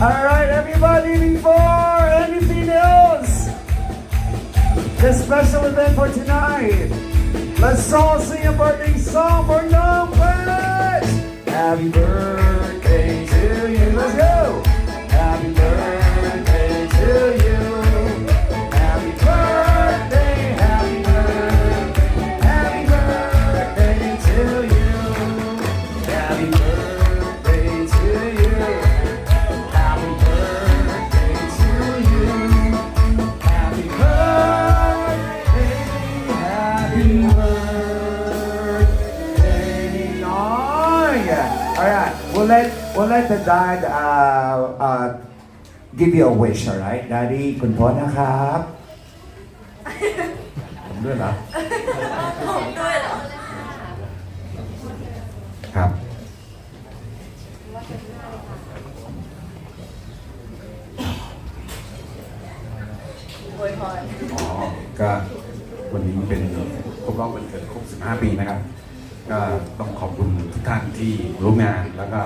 All right, everybody, before anything else, this special event for tonight. Let's all sing a birthday song for Prince. Happy birthday let we'll let the dad uh, uh, give you a wish. All right, Daddy คุณพ่อนะครับผมด้วยเหรอผมด้วยเหรอครับอวยพรอ๋อก็วันนี้เป็นครบรอบวันเกิดครบ 15 ปีนะครับ ก็ต้องขอบคุณทุกท่านที่ร่วมงานแล้วก็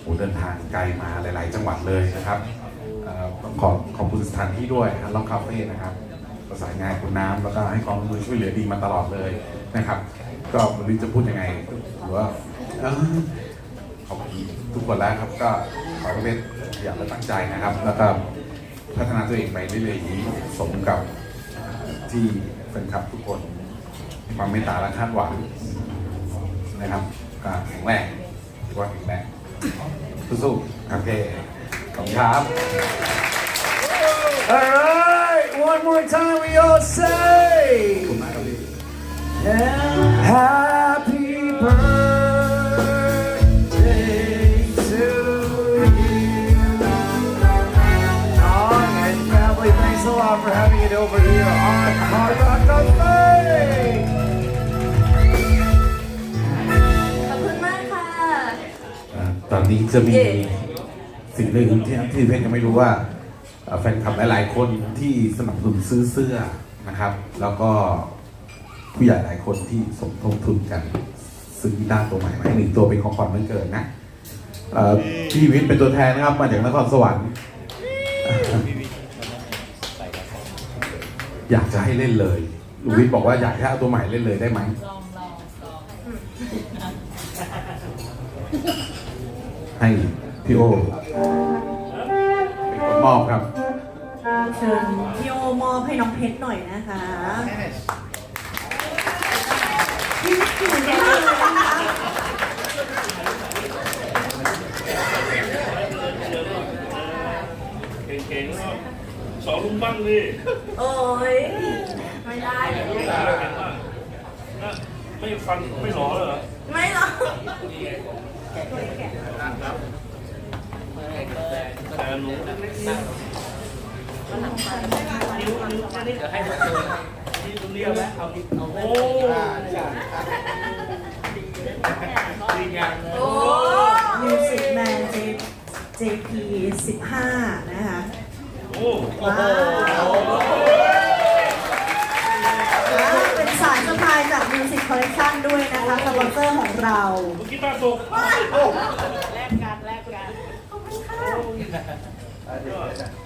โอ้เดินทางไกลมาหลาย ๆ จังหวัดเลยนะครับต้องขอขอบคุณสถานที่ด้วยฮันล็อกคาเฟ่นะครับประสานงานคุณน้ำแล้วก็ให้ความร่วมมือช่วยเหลือดีมาตลอดเลยนะครับ ก็ไม่รู้จะพูดยังไงหรือว่าขอบคุณทุกคนแล้วครับ ก็ขอให้เป็นอยากและตั้งใจนะครับ แล้วก็พัฒนาตัวเองไปเรื่อยๆนี้สมกับที่แฟนคลับทุกคนความเมตตาและคาดหวัง นะครับก็แข็งแรงถือว่าแข็งแรงสู้ๆโอเคขอบคุณครับ All right, one more time we all say ขอบคุณมากครับพี่ Happy birthday to you. Oh, and family, thanks a lot for having it over here on Hard Rock ตอนนี้จะมีเย่สิ่งหนึ่งที่ที่เพชรยังไม่รู้ว่าเอ่อแฟนคลับหลายๆคนที่สนับสนุนซื้อเสื้อนะครับ แล้วก็ผู้ใหญ่หลายคนที่สมทบทุนกันซื้อกีตาร์ตัวใหม่มาให้หนึ่งตัวเป็นของขวัญวันเกิดนะเอ่อพี่วิทย์เป็นตัวแทนนะครับ มาจากนครสวรรค์อยากจะให้เล่นเลย ลุงวิทย์บอกว่าอยากให้เอาตัวใหม่เล่นเลยได้ไหม ให้พี่โอเป็นคนมอบครับ เชิญพี่โอมอบให้น้องเพชรหน่อยนะคะพี่ถือได้เลยนะคะเก่งๆแล้วสอนลุงบ้างดิโอ้ยไม่ได้เดี๋ยวเก่งมากนะไม่ฟันไม่หลอเหรอ ไม่หรอกแต่หนูนิ้วนิ้วนี่จะให้มันเลยที่ตรงนี้แล้วเอาโอ้ดีงามโอ้มิวสิกแมน JP 15 นะคะ โอ้ว้าวเป็นสายสะพายจากมิวสิกคอลเลคชันด้วย นะคะสปอนเซอร์ของเราเมื่อกี้ตาตกแลกกันแลกกันขอบคุณค่ะ